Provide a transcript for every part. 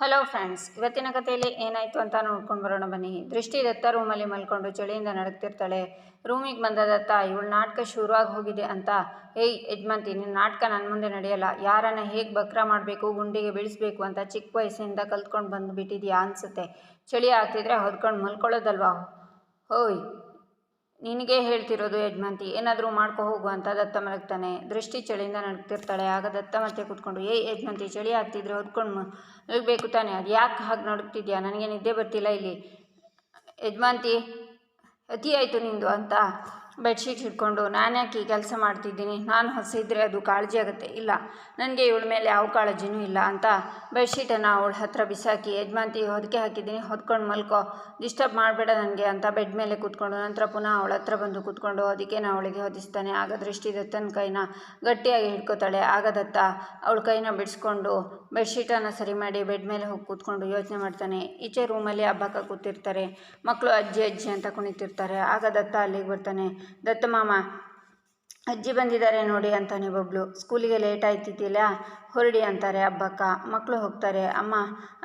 Hello friends ಇವತ್ತಿನ ಕಥೆಯಲ್ಲಿ ಏನಾಯಿತು ಅಂತ ನೋಡ್ಕೊಂಡು ಬರೋಣ ಬನ್ನಿ. ದೃಷ್ಟಿ ದತ್ತ ರೂಮಲ್ಲಿ ಮಲ್ಕೊಂಡು ಚಳಿಯಿಂದ ನಡಕ್ತಿರ್ತಾಳೆ ರೂಮಿಗೆ ಬಂದ ದತ್ತ, ಇವಳು ನಾಟಕ ಶುರುವಾಗಿ ಹೋಗಿದೆ ಅಂತ. ಏಯ್ ಯಜಮಾಂತಿ ನಿನ್ನ ನಾಟಕ ನನ್ನ ಮುಂದೆ ನಡೆಯಲ್ಲ. ಯಾರನ್ನ ಹೇಗೆ ಬಕ್ರ ಮಾಡಬೇಕು, ಗುಂಡಿಗೆ ಬೀಳಿಸ್ಬೇಕು ಅಂತ ಚಿಕ್ಕ ವಯಸ್ಸಿಂದ ಕಲ್ತ್ಕೊಂಡು ಬಂದುಬಿಟ್ಟಿದ್ಯಾ ಅನಿಸುತ್ತೆ. ಚಳಿ ಆಗ್ತಿದ್ರೆ ಹೊದ್ಕೊಂಡು ಮಲ್ಕೊಳ್ಳೋದಲ್ವಾ? ಹೋಯ್ ನಿನಗೆ ಹೇಳ್ತಿರೋದು ಯಜಮಾಂತಿ ಏನಾದರೂ ಮಾಡ್ಕೊ ಹೋಗು ಅಂತ ದತ್ತ ಮಲಗ್ತಾನೆ. ದೃಷ್ಟಿ ಚಳಿಯಿಂದ ನಡ್ತಿರ್ತಾಳೆ. ಆಗ ದತ್ತ ಮತ್ತೆ ಕುತ್ಕೊಂಡು ಏ ಯಜಮಾಂತಿ ಚಳಿ ಆಗ್ತಿದ್ರೆ ಹೊದ್ಕೊಂಡು ಮಲಗಬೇಕು ತಾನೆ. ಅದು ಯಾಕೆ ಹಾಗೆ ನಡುಗ್ತಿದ್ಯಾ ನನಗೆ ನಿದ್ದೆ ಬರ್ತಿಲ್ಲ ಇಲ್ಲಿ. ಯಜಮಾಂತಿ ಅತಿ ಆಯಿತು ನಿಂದು ಅಂತ ಬೆಡ್ಶೀಟ್ ಹಿಡ್ಕೊಂಡು ನಾನು ಯಾಕೆ ಈ ಕೆಲಸ ಮಾಡ್ತಿದ್ದೀನಿ? ನಾನು ಹಸಿದ್ರೆ ಅದು ಕಾಳಜಿ ಆಗುತ್ತೆ. ಇಲ್ಲ, ನನಗೆ ಇವಳ ಮೇಲೆ ಯಾವ ಕಾಳಜಿನೂ ಇಲ್ಲ ಅಂತ ಬೆಡ್ಶೀಟನ್ನು ಅವಳ ಹತ್ರ ಬಿಸಾಕಿ ಯಜಮಾಂತಿ ಹೊದಿಕೆ ಹಾಕಿದ್ದೀನಿ, ಹೊದ್ಕೊಂಡು ಮಲ್ಕೋ, ಡಿಸ್ಟರ್ಬ್ ಮಾಡಬೇಡ ನನಗೆ ಅಂತ ಬೆಡ್ ಮೇಲೆ ಕೂತ್ಕೊಂಡು, ನಂತರ ಪುನಃ ಅವಳ ಹತ್ರ ಬಂದು ಕೂತ್ಕೊಂಡು ನಾನು ಅವಳಿಗೆ ಹೊದಿಸ್ತಾನೆ. ಆಗ ದೃಷ್ಟಿ ದತ್ತನ ಕೈನ ಗಟ್ಟಿಯಾಗಿ ಹಿಡ್ಕೋತಾಳೆ. ಆಗ ದತ್ತ ಅವಳ ಕೈನ ಬಿಡಿಸ್ಕೊಂಡು ಬೆಡ್ಶೀಟನ್ನು ಸರಿ ಮಾಡಿ ಬೆಡ್ ಮೇಲೆ ಹೋಗಿ ಕೂತ್ಕೊಂಡು ಯೋಚನೆ ಮಾಡ್ತಾನೆ. ಈಚೆ ರೂಮಲ್ಲಿ ಹಬ್ಬಕ್ಕ ಕೂತಿರ್ತಾರೆ. ಮಕ್ಕಳು ಅಜ್ಜಿ ಅಜ್ಜಿ ಅಂತ ಕುಣಿತಿರ್ತಾರೆ. ಆಗ ದತ್ತ ಅಲ್ಲಿಗೆ ಬರ್ತಾನೆ. ದತ್ತ ಮಾಮ ಅಜ್ಜಿ ಬಂದಿದ್ದಾರೆ ನೋಡಿ ಅಂತಾನೆ ಒಬ್ಬಳು ಸ್ಕೂಲಿಗೆ ಲೇಟ್ ಆಯ್ತಿದ್ದಿಲ್ಲ ಹೊರಡಿ ಅಂತಾರೆ ಹಬ್ಬಕ್ಕ ಮಕ್ಕಳು ಹೋಗ್ತಾರೆ, ಅಮ್ಮ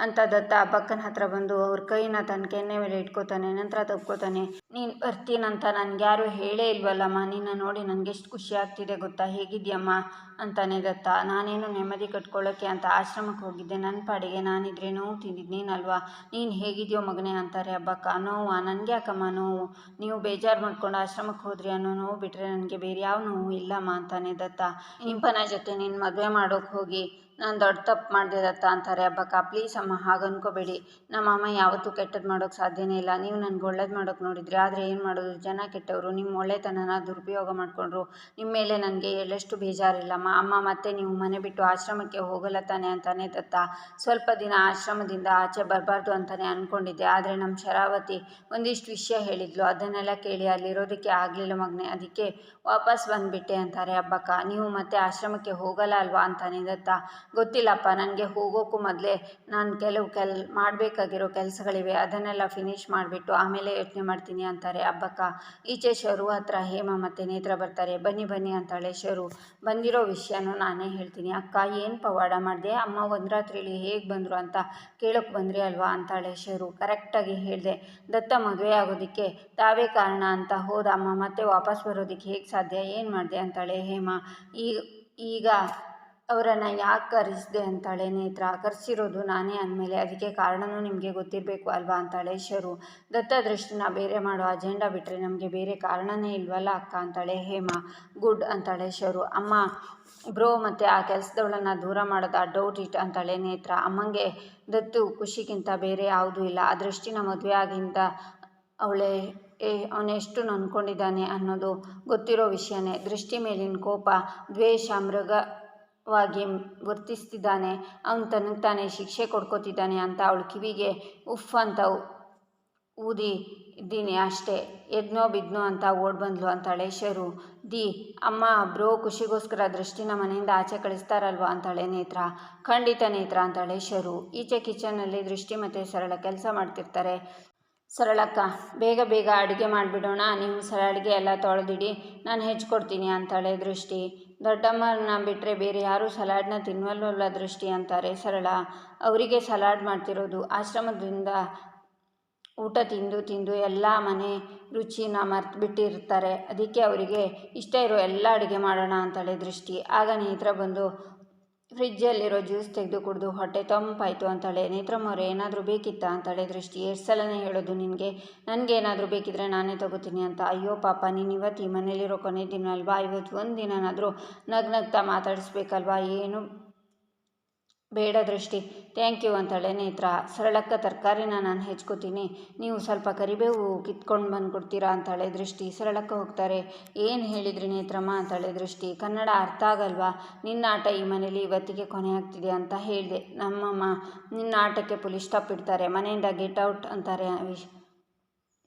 ಅಂತ ದತ್ತ ಹಬ್ಬಕ್ಕನ ಹತ್ರ ಬಂದು ಅವ್ರ ಕೈನ ತನ್ನ ಕೆನ್ನೆ ಮೇಲೆ ಇಟ್ಕೋತಾನೆ, ನಂತರ ತಪ್ಕೋತಾನೆ ನೀನು ಬರ್ತೀನಂತ ನನಗೆ ಯಾರೂ ಹೇಳೇ ಇಲ್ವಲ್ಲಮ್ಮ, ನಿನ್ನ ನೋಡಿ ನನಗೆ ಎಷ್ಟು ಖುಷಿ ಆಗ್ತಿದೆ ಗೊತ್ತಾ, ಹೇಗಿದ್ಯಮ್ಮ? ಅಂತಾನೆ ದತ್ತ, ನಾನೇನು ನೆಮ್ಮದಿ ಕಟ್ಕೊಳ್ಳೋಕ್ಕೆ ಅಂತ ಆಶ್ರಮಕ್ಕೆ ಹೋಗಿದ್ದೆ ನನ್ನ ಪಾಡಿಗೆ ನಾನಿದ್ರೆ ನೋವು ತಿಂದಿದ್ದು ನೀನಲ್ವಾ ನೀನು ಹೇಗಿದೆಯೋ ಮಗನೇ ಅಂತಾರೆ ಹಬ್ಬಕ್ಕ ನೋವಾ ನನಗೆ ಯಾಕಮ್ಮ ನೋವು? ನೀವು ಬೇಜಾರು ಮಾಡ್ಕೊಂಡು ಆಶ್ರಮಕ್ಕೆ ಹೋದ್ರಿ ಅನ್ನೋ ನೋವು ಬಿಟ್ಟರೆ ನನಗೆ ಬೇರೆ ಯಾವ ನೋವು ಇಲ್ಲಮ್ಮ ಅಂತಾನೆ ದತ್ತ ಇಂಪನ ಜೊತೆ ನಿನ್ನ ಮದುವೆ ಮಾಡೋಕೆ ಹೋಗಿ ನಾನು ದೊಡ್ಡ ತಪ್ಪು ಮಾಡಿದೆ ಅಂತಾರೆ ಹಬ್ಬಕ್ಕ ಪ್ಲೀಸ್ ಅಮ್ಮ, ಹಾಗೆ ಅನ್ಕೋಬೇಡಿ. ನಮ್ಮ ಅಮ್ಮ ಯಾವತ್ತೂ ಕೆಟ್ಟದ್ದು ಮಾಡೋಕ್ಕೆ ಸಾಧ್ಯನೇ ಇಲ್ಲ. ನೀವು ನನಗೆ ಒಳ್ಳೇದು ಮಾಡೋಕೆ ನೋಡಿದ್ರಿ, ಆದರೆ ಏನು ಮಾಡೋದು? ಜನ ಕೆಟ್ಟವರು ನಿಮ್ಮ ಒಳ್ಳೆತನನ ದುರುಪಯೋಗ ಮಾಡಿಕೊಂಡ್ರು. ನಿಮ್ಮ ಮೇಲೆ ನನಗೆ ಎಳ್ಳಷ್ಟು ಬೇಜಾರಿಲ್ಲಮ್ಮ ಅಮ್ಮ ಮತ್ತೆ ನೀವು ಮನೆ ಬಿಟ್ಟು ಆಶ್ರಮಕ್ಕೆ ಹೋಗಲ್ಲ ತಾನೆ ಅಂತಾನೆ ದತ್ತ. ಸ್ವಲ್ಪ ದಿನ ಆಶ್ರಮದಿಂದ ಆಚೆ ಬರಬಾರ್ದು ಅಂತಾನೆ ಅಂದ್ಕೊಂಡಿದ್ದೆ ಆದರೆ ನಮ್ಮ ಶರಾವತಿ ಒಂದಿಷ್ಟು ವಿಷಯ ಹೇಳಿದ್ಲು. ಅದನ್ನೆಲ್ಲ ಕೇಳಿ ಅಲ್ಲಿರೋದಕ್ಕೆ ಆಗಲಿಲ್ಲ ಮಗನೆ. ಅದಕ್ಕೆ ವಾಪಸ್ ಬಂದುಬಿಟ್ಟೆ ಅಂತಾರೆ ಹಬ್ಬಕ್ಕ ನೀವು ಮತ್ತೆ ಆಶ್ರಮಕ್ಕೆ ಹೋಗಲ್ಲ ಅಲ್ವಾ? ಅಂತಾನೆ ದತ್ತ. ಗೊತ್ತಿಲ್ಲಪ್ಪ, ನನಗೆ ಹೋಗೋಕ್ಕೂ ಮೊದಲೇ ನಾನು ಕೆಲವು ಕೆಲ್, ಮಾಡಬೇಕಾಗಿರೋ ಕೆಲಸಗಳಿವೆ, ಅದನ್ನೆಲ್ಲ ಫಿನಿಶ್ ಮಾಡಿಬಿಟ್ಟು ಆಮೇಲೆ ಯೋಚನೆ ಮಾಡ್ತೀನಿ ಅಂತಾರೆ. ಅಬ್ಬಕ್ಕ ಈಚೆ ಶರು ಹತ್ರ ಹೇಮ ಮತ್ತು ನೇತ್ರ ಬರ್ತಾರೆ. ಬನ್ನಿ ಬನ್ನಿ ಅಂತಾಳೆ ಶರು. ಬಂದಿರೋ ವಿಷಯನೂ ನಾನೇ ಹೇಳ್ತೀನಿ. ಅಕ್ಕ, ಏನು ಪವಾಡ ಮಾಡಿದೆ? ಅಮ್ಮ ಒಂದು ರಾತ್ರಿಲಿ ಹೇಗೆ ಬಂದರು ಅಂತ ಕೇಳೋಕ್ಕೆ ಬಂದ್ರಿ ಅಲ್ವಾ ಅಂತಾಳೆ ಶರು. ಕರೆಕ್ಟಾಗಿ ಹೇಳಿದೆ. ದತ್ತ ಮದುವೆ ಆಗೋದಕ್ಕೆ ತಾವೇ ಕಾರಣ ಅಂತ ಹೋದ ಅಮ್ಮ ಮತ್ತೆ ವಾಪಸ್ ಬರೋದಕ್ಕೆ ಹೇಗೆ ಸಾಧ್ಯ? ಏನು ಮಾಡಿದೆ? ಅಂತಾಳೆ ಹೇಮ. ಈ, ಈಗ ಅವರನ್ನು ಯಾಕೆ ಕರೆಸಿದೆ ಅಂತಾಳೆ ನೇತ್ರ? ಕರೆಸಿರೋದು ನಾನೇ ಅಂದಮೇಲೆ ಅದಕ್ಕೆ ಕಾರಣವೂ ನಿಮಗೆ ಗೊತ್ತಿರಬೇಕು ಅಲ್ವಾ ಅಂತಾಳೆ ಶರು. ದತ್ತ ದೃಷ್ಟಿನ ಬೇರೆ ಮಾಡೋ ಅಜೆಂಡಾ ಬಿಟ್ಟರೆ ನಮಗೆ ಬೇರೆ ಕಾರಣನೇ ಇಲ್ವಲ್ಲ ಅಕ್ಕ ಅಂತಾಳೆ ಹೇಮಾ. ಗುಡ್ ಅಂತಾಳೆ ಶರು. ಅಮ್ಮ, ಬ್ರೋ ಮತ್ತು ಆ ಕೆಲಸದವಳನ್ನು ದೂರ ಮಾಡೋದು ಆ ಡೌಟ್ ಇಟ್ ಅಂತಾಳೆ ನೇತ್ರ. ಅಮ್ಮಂಗೆ ದತ್ತು ಖುಷಿಗಿಂತ ಬೇರೆ ಯಾವುದೂ ಇಲ್ಲ. ಆ ದೃಷ್ಟಿನ ಮದುವೆ ಆಗಿಂದ ಅವಳೆ, ಏ, ಅವನೆಷ್ಟು ನೊಂದ್ಕೊಂಡಿದ್ದಾನೆ ಅನ್ನೋದು ಗೊತ್ತಿರೋ ವಿಷಯನೇ. ದೃಷ್ಟಿ ಮೇಲಿನ ಕೋಪ, ದ್ವೇಷ ಮೃಗವಾಗಿ ವರ್ತಿಸ್ತಿದ್ದಾನೆ. ಅವನು ತನಗೆ ತಾನೇ ಶಿಕ್ಷೆ ಕೊಡ್ಕೋತಿದ್ದಾನೆ ಅಂತ ಅವಳು ಕಿವಿಗೆ ಉಫ್ ಅಂತ ಊದಿ ಇದ್ದೀನಿ ಅಷ್ಟೇ. ಎದ್ನೋ ಬಿದ್ನೋ ಅಂತ ಓಡ್ ಬಂದ್ಲು ಶರು. ದಿ, ಅಮ್ಮ, ಬ್ರೋ, ಖುಷಿಗೋಸ್ಕರ ದೃಷ್ಟಿನ ಮನೆಯಿಂದ ಆಚೆ ಕಳಿಸ್ತಾರಲ್ವ ಅಂತಾಳೆ ನೇತ್ರ. ಖಂಡಿತ ನೇತ್ರ ಅಂತಾಳೆ ಶರು. ಈಚೆ ಕಿಚನಲ್ಲಿ ದೃಷ್ಟಿ ಮತ್ತು ಸರಳ ಕೆಲಸ ಮಾಡ್ತಿರ್ತಾರೆ. ಸರಳಕ್ಕ, ಬೇಗ ಬೇಗ ಅಡುಗೆ ಮಾಡಿಬಿಡೋಣ, ನೀವು ಸರ ಅಡುಗೆ ಎಲ್ಲ ತೊಳೆದಿಡಿ, ನಾನು ಹೆಚ್ಕೊಡ್ತೀನಿ ಅಂತಾಳೆ ದೃಷ್ಟಿ. ದೊಡ್ಡಮ್ಮನ ಬಿಟ್ಟರೆ ಬೇರೆ ಯಾರೂ ಸಲಾಡ್ನ ತಿನ್ನುವಲ್ಲ ದೃಷ್ಟಿ ಅಂತಾರೆ ಸರಳ. ಅವರಿಗೆ ಸಲಾಡ್ ಮಾಡ್ತಿರೋದು ಆಶ್ರಮದಿಂದ ಊಟ ತಿಂದು ತಿಂದು ಎಲ್ಲ ಮನೆ ರುಚಿನ ಮರ್ತು ಬಿಟ್ಟಿರ್ತಾರೆ. ಅದಕ್ಕೆ ಅವರಿಗೆ ಇಷ್ಟ ಇರೋ ಎಲ್ಲ ಅಡುಗೆ ಮಾಡೋಣ ಅಂತಾಳೆ ದೃಷ್ಟಿ. ಆಗ ನೇತ್ರ ಬಂದು ಫ್ರಿಜ್ಜಲ್ಲಿರೋ ಜ್ಯೂಸ್ ತೆಗೆದು ಕುಡಿದು ಹೊಟ್ಟೆ ತಂಪಾಯಿತು ಅಂತಾಳೆ. ನೇತ್ರಮ್ಮವ್ರೆ ಏನಾದರೂ ಬೇಕಿತ್ತಾ? ಅಂತಾಳೆ ದೃಷ್ಟಿ. ಎಷ್ಟು ಸಲನೇ ಹೇಳೋದು ನಿನಗೆ? ನನಗೇನಾದರೂ ಬೇಕಿದ್ರೆ ನಾನೇ ತಗೋತೀನಿ ಅಂತ. ಅಯ್ಯೋ ಪಾಪ ನೀನು ಇವತ್ತು ಈ ಮನೇಲಿರೋ ಕೊನೆ ದಿನ ಅಲ್ವಾ? ಇವತ್ತು ಒಂದು ದಿನನಾದರೂ ನಗ್ನಗ್ತಾ ಮಾತಾಡಿಸ್ಬೇಕಲ್ವಾ? ಏನು ಬೇಡ ದೃಷ್ಟಿ. ಥ್ಯಾಂಕ್ ಯು ಅಂತಾಳೆ ನೇತ್ರ. ಸರಳಕ್ಕ ತರಕಾರಿನ ನಾನು ಹೆಚ್ಕೋತೀನಿ. ನೀವು ಸ್ವಲ್ಪ ಕರಿಬೇವು ಕಿತ್ಕೊಂಡು ಬಂದು ಕೊಡ್ತೀರಾ ಅಂತಾಳೆ ದೃಷ್ಟಿ. ಸರಳಕ್ಕ ಹೋಗ್ತಾರೆ. ಏನು ಹೇಳಿದ್ರಿ ನೇತ್ರಮ್ಮ ಅಂತಾಳೆ ದೃಷ್ಟಿ. ಕನ್ನಡ ಅರ್ಥ ಆಗಲ್ವಾ? ನಿನ್ನ ಆಟ ಈ ಮನೇಲಿ ಇವತ್ತಿಗೆ ಕೊನೆ ಆಗ್ತಿದೆ ಅಂತ ಹೇಳಿದೆ. ನಮ್ಮಮ್ಮ ನಿನ್ನ ಆಟಕ್ಕೆ ಪುಲಿಸ್ ಸ್ಟಾಪ್ ಇಡ್ತಾರೆ. ಮನೆಯಿಂದ ಗೆಟ್ ಔಟ್ ಅಂತಾರೆ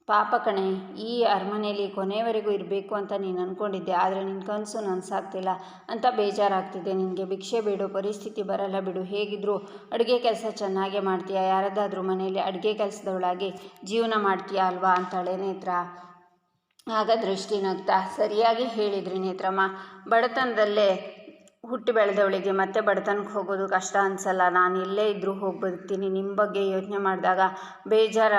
ಪಾಪ ಕಣೆ, ಈ ಅರಮನೆಯಲ್ಲಿ ಕೊನೆಯವರೆಗೂ ಇರಬೇಕು ಅಂತ ನೀನು ಅಂದ್ಕೊಂಡಿದ್ದೆ ಆದರೆ ನಿನ್ನ ಕನಸು ನನಸಾಗ್ತಿಲ್ಲ ಅಂತ ಬೇಜಾರಾಗ್ತಿದೆ. ನಿನಗೆ ಭಿಕ್ಷೆ ಬೇಡು ಪರಿಸ್ಥಿತಿ ಬರಲ್ಲ ಬಿಡು. ಹೇಗಿದ್ರು ಅಡುಗೆ ಕೆಲಸ ಚೆನ್ನಾಗೇ ಮಾಡ್ತೀಯಾ? ಯಾರದಾದರೂ ಮನೆಯಲ್ಲಿ ಅಡುಗೆ ಕೆಲಸದವಳಾಗಿ ಜೀವನ ಮಾಡ್ತೀಯಾ ಅಲ್ವಾ ಅಂತಾಳೆ ನೇತ್ರ. ಆಗ ದೃಷ್ಟಿ ನಗ್ತಾ, ಸರಿಯಾಗಿ ಹೇಳಿದ್ರಿ ನೇತ್ರಮ್ಮ. ಬಡತನದಲ್ಲೇ ಹುಟ್ಟಿ ಬೆಳೆದವಳಿಗೆ ಮತ್ತೆ ಬಡತನಕ್ಕೆ ಹೋಗೋದು ಕಷ್ಟ ಅನ್ಸಲ್ಲ. ನಾನು ಇಲ್ಲೇ ಇದ್ದರೂ ಹೋಗಿ ಬದುಕ್ತೀನಿ ನಿಮ್ಮ ಬಗ್ಗೆ ಯೋಚನೆ ಮಾಡಿದಾಗ ಬೇಜಾರ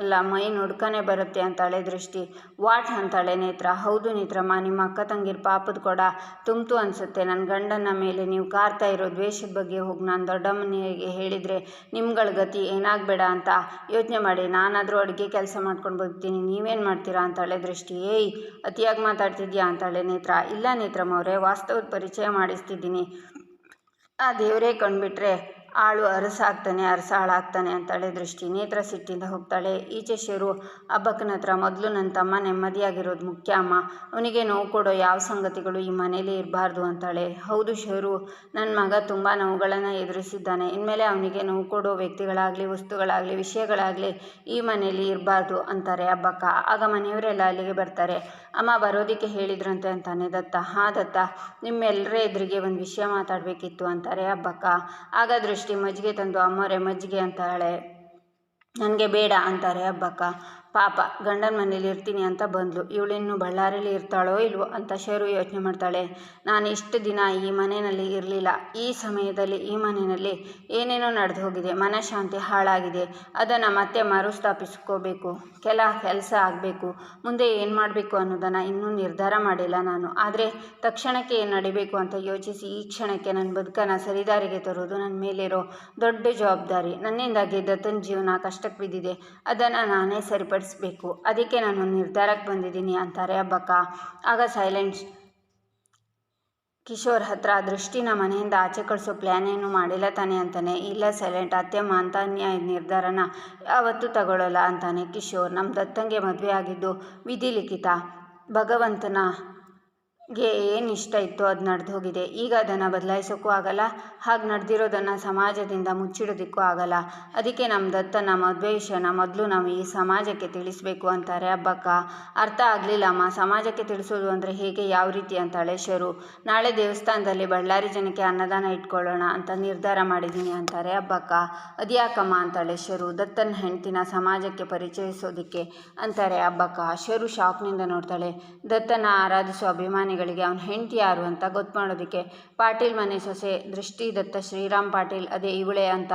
ಅಲ್ಲ, ಮೈ ನುಡ್ಕನೇ ಬರುತ್ತೆ ಅಂತಾಳೆ ದೃಷ್ಟಿ. ವಾಟ್ ಅಂತಾಳೆ ನೇತ್ರ? ಹೌದು ನೇತ್ರಮ್ಮ, ನಿಮ್ಮ ಅಕ್ಕ ತಂಗಿರ ಪಾಪದ ಕೊಡ ತುಂಬ್ತು ಅನಿಸುತ್ತೆ. ನನ್ನ ಗಂಡನ ಮೇಲೆ ನೀವು ಕಾರ್ತಾ ಇರೋ ದ್ವೇಷದ ಬಗ್ಗೆ ಹೋಗಿ ನಾನು ದೊಡ್ಡಮ್ಮನಿಗೆ ಹೇಳಿದರೆ ನಿಮ್ಗಳ ಗತಿ ಏನಾಗಬೇಡ ಅಂತ ಯೋಚನೆ ಮಾಡಿ. ನಾನಾದರೂ ಅಡುಗೆ ಕೆಲಸ ಮಾಡ್ಕೊಂಡು ಬದುಕ್ತೀನಿ ನೀವೇನು ಮಾಡ್ತೀರಾ ಅಂತಾಳೆ ದೃಷ್ಟಿ. ಏಯ್, ಅತಿಯಾಗಿ ಮಾತಾಡ್ತಿದ್ಯಾ ಅಂತಾಳೆ ನೇತ್ರ. ಇಲ್ಲ ನೇತ್ರಮ್ಮ ಅವರೇ ವಾಸ್ತವದ ಪರಿಚಯ ಮಾಡಿಸ್ತಿದ್ದೀನಿ ಆ ದೇವರೇ ಕಂಡುಬಿಟ್ರೆ ಆಳು ಅರಸಾಗ್ತಾನೆ ಅರಸ ಹಾಳಾಗ್ತಾನೆ ಅಂತಾಳೆ ದೃಷ್ಟಿ. ನೇತ್ರ ಸಿಟ್ಟಿಂದ ಹೋಗ್ತಾಳೆ. ಈಚೆ ಶಿರು. ಹಬ್ಬಕ್ಕನ ಹತ್ರ ಮೊದಲು ನನ್ನ ತಮ್ಮ ನೆಮ್ಮದಿಯಾಗಿರೋದು ಮುಖ್ಯ ಅಮ್ಮ. ಅವನಿಗೆ ನೋವು ಕೊಡೋ ಯಾವ ಸಂಗತಿಗಳು ಈ ಮನೇಲಿ ಇರಬಾರ್ದು ಅಂತಾಳೆ. ಹೌದು ಶೇರು. ನನ್ನ ಮಗ ತುಂಬ ನೋವುಗಳನ್ನು ಎದುರಿಸಿದ್ದಾನೆ. ಇನ್ಮೇಲೆ ಅವನಿಗೆ ನೋವು ಕೊಡೋ ವ್ಯಕ್ತಿಗಳಾಗಲಿ, ವಸ್ತುಗಳಾಗಲಿ, ವಿಷಯಗಳಾಗಲಿ ಈ ಮನೆಯಲ್ಲಿ ಇರಬಾರ್ದು ಅಂತಾರೆ ಹಬ್ಬಕ್ಕ. ಆಗ ಮನೆಯವರೆಲ್ಲ ಅಲ್ಲಿಗೆ ಬರ್ತಾರೆ. ಅಮ್ಮ ಬರೋದಕ್ಕೆ ಹೇಳಿದ್ರಂತೆ ಅಂತಾನೆ, ದತ್ತ, ಹಾ ದತ್ತ ನಿಮ್ಮೆಲ್ಲರ ಎದುರಿಗೆ ಒಂದು ವಿಷಯ ಮಾತಾಡಬೇಕಿತ್ತು ಅಂತಾರೆ ಹಬ್ಬಕ್ಕ ಆಗ ದೃಷ್ಟಿ ಮಜ್ಜಿಗೆ ತಂದು, ಅಮ್ಮೋರೆ, ಮಜ್ಜಿಗೆ ಅಂತಾಳೆ. ನನಗೆ ಬೇಡ ಅಂತಾರೆ ಹಬ್ಬಕ್ಕ ಪಾಪ, ಗಂಡನ ಮನೇಲಿ ಇರ್ತೀನಿ ಅಂತ ಬಂದಳು ಇವಳಿನ್ನು ಬಳ್ಳಾರಿಲಿ ಇರ್ತಾಳೋ ಇಲ್ವೋ ಅಂತ ಶರು ಯೋಚನೆ ಮಾಡ್ತಾಳೆ. ನಾನು ಇಷ್ಟು ದಿನ ಈ ಮನೆಯಲ್ಲಿ ಇರಲಿಲ್ಲ. ಈ ಸಮಯದಲ್ಲಿ ಈ ಮನೆಯಲ್ಲಿ ಏನೇನೋ ನಡೆದು ಹೋಗಿದೆ. ಮನಃಶಾಂತಿ ಹಾಳಾಗಿದೆ. ಅದನ್ನು ಮತ್ತೆ ಮರುಸ್ಥಾಪಿಸ್ಕೋಬೇಕು. ಕೆಲ ಕೆಲಸ ಆಗಬೇಕು. ಮುಂದೆ ಏನು ಮಾಡಬೇಕು ಅನ್ನೋದನ್ನು ಇನ್ನೂ ನಿರ್ಧಾರ ಮಾಡಿಲ್ಲ ನಾನು. ಆದರೆ ತಕ್ಷಣಕ್ಕೆ ಏನು ನಡಿಬೇಕು ಅಂತ ಯೋಚಿಸಿ ಈ ಕ್ಷಣಕ್ಕೆ ನನ್ನ ಬದುಕನ್ನು ಸರಿದಾರಿಗೆ ತರೋದು ನನ್ನ ಮೇಲಿರೋ ದೊಡ್ಡ ಜವಾಬ್ದಾರಿ. ನನ್ನಿಂದಾಗಿ ದತ್ತನ ಜೀವನ ಕಷ್ಟಕ್ಕೆ ಬಿದ್ದಿದೆ. ಅದನ್ನು ನಾನೇ ಸರಿಪಡಿಸ್ಬೇಕು ಅದಕ್ಕೆ ನಾನು ನಿರ್ಧಾರಕ್ಕೆ ಬಂದಿದ್ದೀನಿ ಅಂತಾರೆ ಹಬ್ಬಕ್ಕ. ಆಗ ಸೈಲೆಂಟ್ ಕಿಶೋರ್ ಹತ್ರ ದೃಷ್ಟಿನ ಮನೆಯಿಂದ ಆಚೆ ಕಳಿಸೋ ಪ್ಲ್ಯಾನ್ ಏನು ಮಾಡಿಲ್ಲ ತಾನೆ ಅಂತಾನೆ. ಇಲ್ಲ ಸೈಲೆಂಟ್ ಅತ್ಯಮ್ಮ ಅಂತ ಅನ್ಯಾಯ ನಿರ್ಧಾರನ ಯಾವತ್ತೂ ತಗೊಳ್ಳೋಲ್ಲ ಅಂತಾನೆ ಕಿಶೋರ್. ನಮ್ಮ ದತ್ತಂಗೆ ಮದುವೆ ಆಗಿದ್ದು ವಿಧಿ ಲಿಖಿತ. ಭಗವಂತನ ಗೆ ಏನು ಇಷ್ಟ ಇತ್ತು ಅದು ನಡೆದು ಹೋಗಿದೆ. ಈಗ ಅದನ್ನು ಬದಲಾಯಿಸೋಕ್ಕೂ ಆಗಲ್ಲ. ಹಾಗೆ ನಡೆದಿರೋದನ್ನು ಸಮಾಜದಿಂದ ಮುಚ್ಚಿಡೋದಕ್ಕೂ ಆಗಲ್ಲ. ಅದಕ್ಕೆ ನಮ್ಮ ದತ್ತನ ಮದುವೆ ವಿಷಯನ ಮೊದಲು ನಾವು ಈ ಸಮಾಜಕ್ಕೆ ತಿಳಿಸ್ಬೇಕು ಅಂತಾರೆ. ಹಬ್ಬಕ್ಕ ಅರ್ಥ ಆಗಲಿಲ್ಲಮ್ಮ ಸಮಾಜಕ್ಕೆ ತಿಳಿಸೋದು ಅಂದರೆ ಹೇಗೆ, ಯಾವ ರೀತಿ ಅಂತಾಳೆ ಶರು. ನಾಳೆ ದೇವಸ್ಥಾನದಲ್ಲಿ ಬಳ್ಳಾರಿ ಜನಕ್ಕೆ ಅನ್ನದಾನ ಇಟ್ಕೊಳ್ಳೋಣ ಅಂತ ನಿರ್ಧಾರ ಮಾಡಿದ್ದೀನಿ ಅಂತಾರೆ ಹಬ್ಬಕ್ಕ. ಅದ್ಯಾಕಮ್ಮ ಅಂತಾಳೆ ಶರು. ದತ್ತನ ಹೆಂಡ್ತಿನ ಸಮಾಜಕ್ಕೆ ಪರಿಚಯಿಸೋದಕ್ಕೆ ಅಂತಾರೆ ಹಬ್ಬಕ್ಕ. ಶರು ಶಾಕ್ನಿಂದ ನೋಡ್ತಾಳೆ. ದತ್ತನ ಆರಾಧಿಸೋ ಅಭಿಮಾನಿಗಳಿಗೆ ಅವನ ಹೆಂಡತಿ ಯಾರು ಅಂತ ಗೊತ್ತು ಮಾಡೋದಕ್ಕೆ ಪಾಟೀಲ್ ಮನೆ ಸೊಸೆ ದೃಷ್ಟಿ ದತ್ತ ಶ್ರೀರಾಮ್ ಪಾಟೀಲ್ ಅದೇ ಇವಳೆ ಅಂತ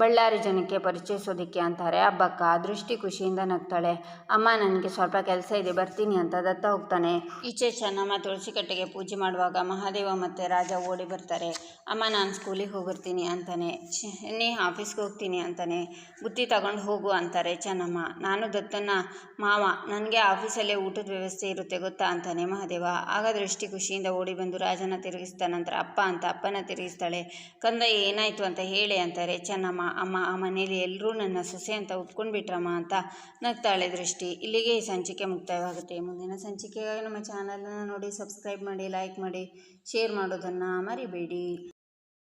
ಬಳ್ಳಾರಿ ಜನಕ್ಕೆ ಪರಿಚಯಿಸೋದಕ್ಕೆ ಅಂತಾರೆ. ಹಬ್ಬಕ್ಕ ದೃಷ್ಟಿ ಖುಷಿಯಿಂದ ನಗ್ತಾಳೆ. ಅಮ್ಮ, ನನಗೆ ಸ್ವಲ್ಪ ಕೆಲಸ ಇದೆ, ಬರ್ತೀನಿ ಅಂತ ದತ್ತ ಹೋಗ್ತಾನೆ. ಈಚೆ ಚೆನ್ನಮ್ಮ ತುಳಸಿ ಕಟ್ಟೆಗೆ ಪೂಜೆ ಮಾಡುವಾಗ ಮಹಾದೇವ ಮತ್ತು ರಾಜ ಓಡಿ ಬರ್ತಾರೆ. ಅಮ್ಮ, ನಾನು ಸ್ಕೂಲಿಗೆ ಹೋಗಿರ್ತೀನಿ ಅಂತಾನೆ. ಚೆನ್ನಿ ಆಫೀಸ್ಗೆ ಹೋಗ್ತೀನಿ ಅಂತಾನೆ. ಬುತ್ತಿ ತಗೊಂಡು ಹೋಗು ಅಂತಾರೆ ಚೆನ್ನಮ್ಮ. ನಾನು ದತ್ತನ ಮಾವ, ನನಗೆ ಆಫೀಸಲ್ಲೇ ಊಟದ ವ್ಯವಸ್ಥೆ ಇರುತ್ತೆ ಗೊತ್ತಾ ಅಂತಾನೆ ಮಹಾದೇವ. ಆಗ ದೃಷ್ಟಿ ಖುಷಿಯಿಂದ ಓಡಿ ಬಂದು ರಾಜನ ತಿರುಗಿಸಿದ ನಂತರ ಅಪ್ಪ ಅಂತ ಅಪ್ಪನ ತಿರುಗಿಸ್ತಾಳೆ ಕಂದ ಏನಾಯಿತು ಅಂತ ಹೇಳಿ ಅಂತಾರೆ. ಚೆನ್ನಮ್ಮ, ಅಮ್ಮ, ಆ ಮನೇಲಿ ಎಲ್ಲರೂ ನನ್ನ ಸೊಸೆ ಅಂತ ಒಪ್ಕೊಂಡ್ಬಿಟ್ರಮ್ಮ ಅಂತ ನಗ್ತಾಳೆ ದೃಷ್ಟಿ. ಇಲ್ಲಿಗೆ ಈ ಸಂಚಿಕೆ ಮುಕ್ತಾಯವಾಗುತ್ತೆ. ಮುಂದಿನ ಸಂಚಿಕೆಗಾಗಿ ನಮ್ಮ ಚಾನಲನ್ನು ನೋಡಿ, ಸಬ್ಸ್ಕ್ರೈಬ್ ಮಾಡಿ, ಲೈಕ್ ಮಾಡಿ, ಶೇರ್ ಮಾಡೋದನ್ನು ಮರಿಬೇಡಿ.